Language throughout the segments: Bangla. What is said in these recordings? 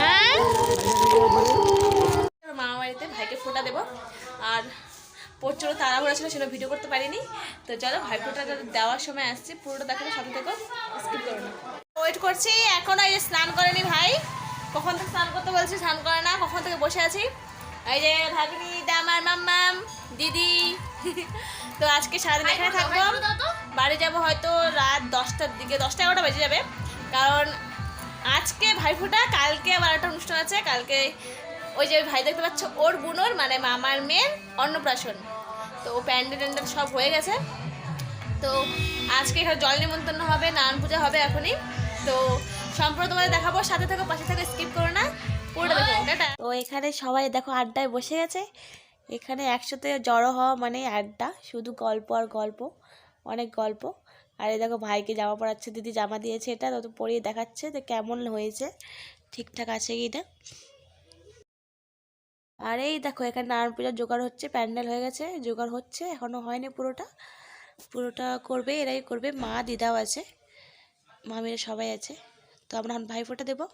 হ্যাঁ? মামা বাড়িতে ভাইকে ফোটা দেবো। আর প্রচুর তাড়াহুড়া ছিল সেটা ভিডিও করতে পারিনি। তো চলো ভাই ফোটাটা দেওয়ার সময় আসছে। পুরোটা দেখাবো সাথে থেকো স্কিপ করো না। ওয়েট করছি এখনও এই যে স্নান করেনি ভাই। কখন থেকে স্নান করতে বলছি স্নান করে না কখন থেকে বসে আছি। এই যে ভাগিনি আমার মাম্মাম দিদি। তো আজকে সারাদিন এখানে থাকব। বাড়ি যাব হয়তো রাত দশটার দিকে দশটা এগারোটা বেজে যাবে। কারণ আজকে ভাইফোঁটা কালকে আবার একটা অনুষ্ঠান আছে কালকে ওই যে ভাই দেখতে পাচ্ছ ওর বুনোর মানে মামার মেয়ের অন্নপ্রাশন। তো ও প্যান্ডেল ট্যান্ডেল সব হয়ে গেছে। তো আজকে এখানে জল নিমন্ত্রণ হবে নান পূজা হবে এখনই। তো সম্পূর্ণ তোমাদের দেখাবো সাথে থাকো পাশে থাকো স্কিপ করো না। পুরোটা দেখো তো এখানে সবাই দেখো আড্ডায় বসে গেছে। এখানে একসাথে জড়ো হওয়া মানে আড্ডা শুধু গল্প আর গল্প অনেক গল্প। আর এই দেখো ভাইকে জামা পরাচ্ছে, দিদি জামা দিয়েছে এটা, তো পরিয়ে দেখাচ্ছে যে কেমন হয়েছে, ঠিকঠাক আছে কি না। আর এই দেখো, এখানে নারায়ণ পূজার জোগাড় হচ্ছে, প্যান্ডেল হয়ে গেছে, জোগাড় হচ্ছে এখনও হয়নি পুরোটা। পুরোটা করবে, এরাই করবে, মা, দিদাও আছে মামিরা সবাই আছে, তো আমরা এখন ভাই ফোঁটা দেবো।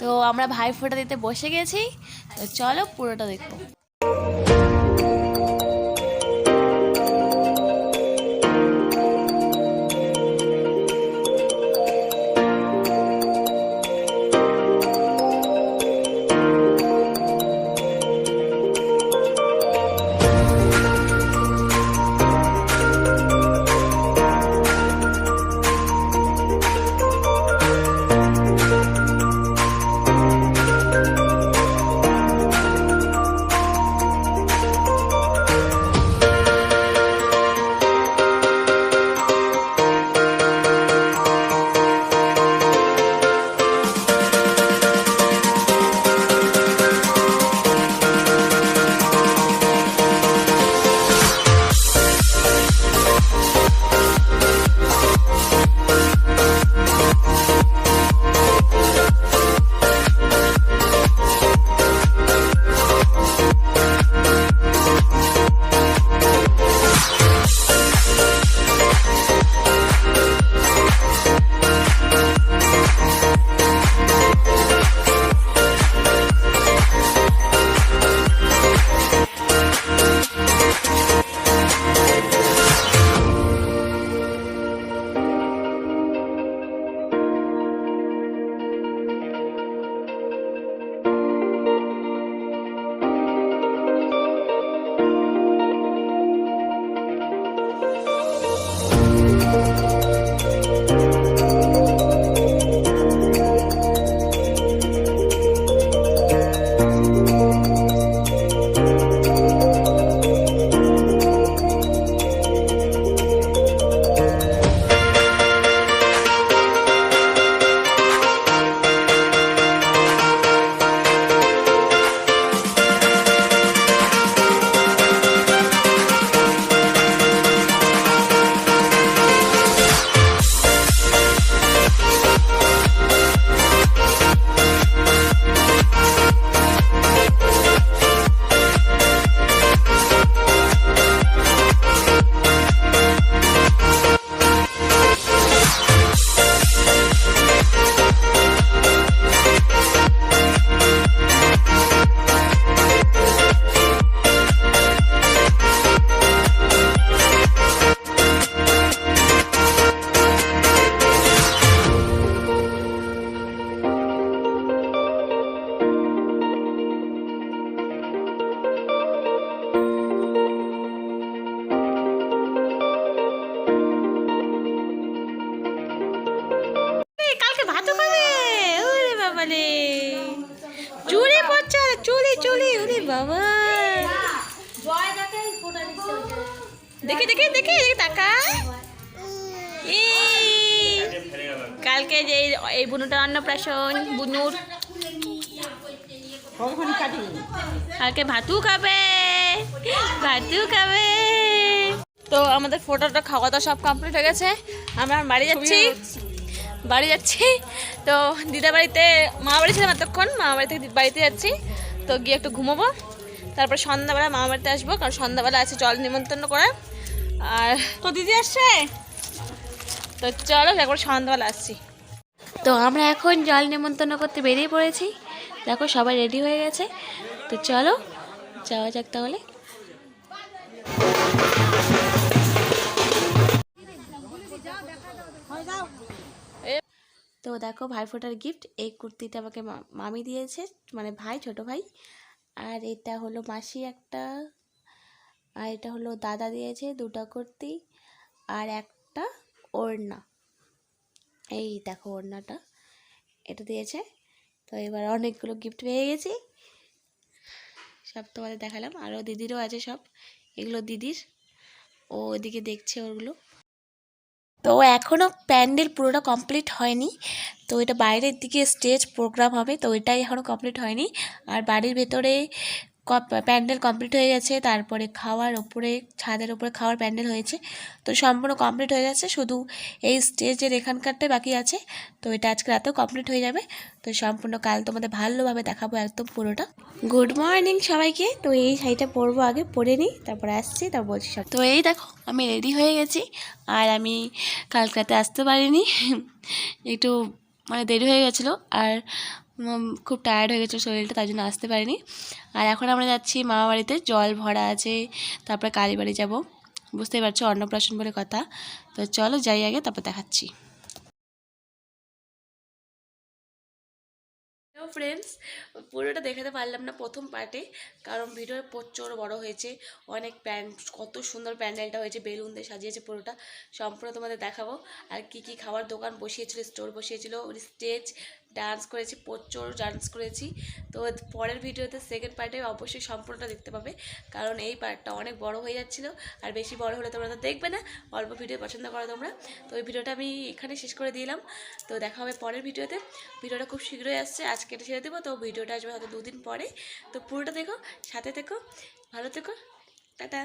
তো আমরা ভাই ফোঁটা দিতে বসে গেছি, তো চলো পুরোটা দেখব। চুরি পড়ছে চুলি চুলি ওরে বাবা। দেখি দেখি দেখি টাকা কালকে যে এই বুনুটার অন্নপ্রাশন, বুনুর। কালকে ভাতু খাবে ভাতু খাবে। তো আমাদের ফটোটা খাওয়া দাওয়া সব কমপ্লিট হয়ে গেছে। আমরা বাড়ি যাচ্ছি। বাড়ি যাচ্ছি। তো দিদা বাড়িতে মা বাড়ি ছিলাম এতক্ষণ মা বাড়ি থেকে বাড়িতে যাচ্ছি। তো গিয়ে একটু ঘুমোবো। তারপর সন্ধ্যাবেলা মামা বাড়িতে আসব, কারণ সন্ধ্যাবেলা আছে জল নিমন্ত্রণ করে। আর তো দিদি আসছে? তো চলো একবার সন্ধ্যাবেলা আসছি। তো আমরা এখন জল নেমন্তন্ন করতে বেরিয়ে পড়েছি। দেখো সবাই রেডি হয়ে গেছে। তো চলো, যাওয়া যাক তাহলে। তো দেখো ভাইফোঁটার গিফট এই কুর্তিটা আমাকে মামি দিয়েছে মানে ভাই, ছোট ভাই। আর এটা হলো মাসি একটা, আর এটা হলো দাদা দিয়েছে দুটো কুর্তি, আর একটা ওড়না। এই দেখো ওড়নাটা, এটা দিয়েছে। তো এবার অনেকগুলো গিফট পেয়ে গেছি। সব তোমাদের দেখালাম। আরও দিদিরও আছে সব। এগুলো দিদির। ও ওদিকে দেখছে ওগুলো। তো এখনও প্যান্ডেল পুরোটা কমপ্লিট হয়নি। তো এটা বাইরের দিকে স্টেজ প্রোগ্রাম হবে, তো এটাই এখনও কমপ্লিট হয়নি। আর বাড়ির ভেতরে প্যান্ডেল কমপ্লিট হয়ে গেছে, তারপরে খাওয়ার ওপরে, ছাদের ওপরে খাওয়ার প্যান্ডেল হয়েছে। তো সম্পূর্ণ কমপ্লিট হয়ে গেছে, শুধু এই স্টেজের এখানকারটাই বাকি আছে। তো এটা আজকে রাতেও কমপ্লিট হয়ে যাবে। তো সম্পূর্ণ কাল তোমাদের ভালোভাবে দেখাবো একদম পুরোটা। গুড মর্নিং সবাইকে। তো এই শাড়িটা পরবো আগে, পরে নিই, তারপরে আসছি, তারপর বলছি সব। তো এই দেখো, আমি রেডি হয়ে গেছি, আর আমি কালকে রাতে আসতে পারিনি। একটু মানে দেরি হয়ে গেছিল, আর খুব টায়ার্ড হয়ে গেছিল শরীরটা তাই জন্য আসতে পারিনি। আর এখন আমরা যাচ্ছি মামা বাড়িতে, জল ভরা আছে, তারপরে কালীবাড়ি যাব। বুঝতেই পারছ, অন্নপ্রাশন বলে কথা। তো চলো যাই আগে, তারপর দেখাচ্ছি। ফ্রেন্ডস পুরোটা দেখাতে পারলাম না প্রথম পার্টে কারণ ভিডিওটা প্রচুর বড় হয়েছে। অনেক প্যান্ড কত সুন্দর প্যান্ডেলটা হয়েছে, বেলুন দিয়ে সাজিয়েছে পুরোটা। সম্পূর্ণ তোমাদের দেখাবো। আর কি কি খাবার দোকান বসিয়েছিল স্টোর বসিয়েছিল স্টেজ ডান্স করেছি, প্রচুর ডান্স করেছি। তো পরের ভিডিওতে সেকেন্ড পার্টে অবশ্যই সম্পূর্ণটা দেখতে পাবে। কারণ এই পার্টটা অনেক বড় হয়ে যাচ্ছিল। আর বেশি বড় হলে তোমরা তো দেখবে না, অল্প ভিডিও পছন্দ করো তোমরা। তো ওই ভিডিওটা আমি এখানে শেষ করে দিলাম। তো দেখা হবে পরের ভিডিওতে। ভিডিওটা খুব শীঘ্রই আসছে, আজকে এটা ছেড়ে দেবো। তো ভিডিওটা আসবে হয়তো দুদিন পরে। তো পুরোটা দেখো, সাথে থেকো, ভালো থেকো, টাটা।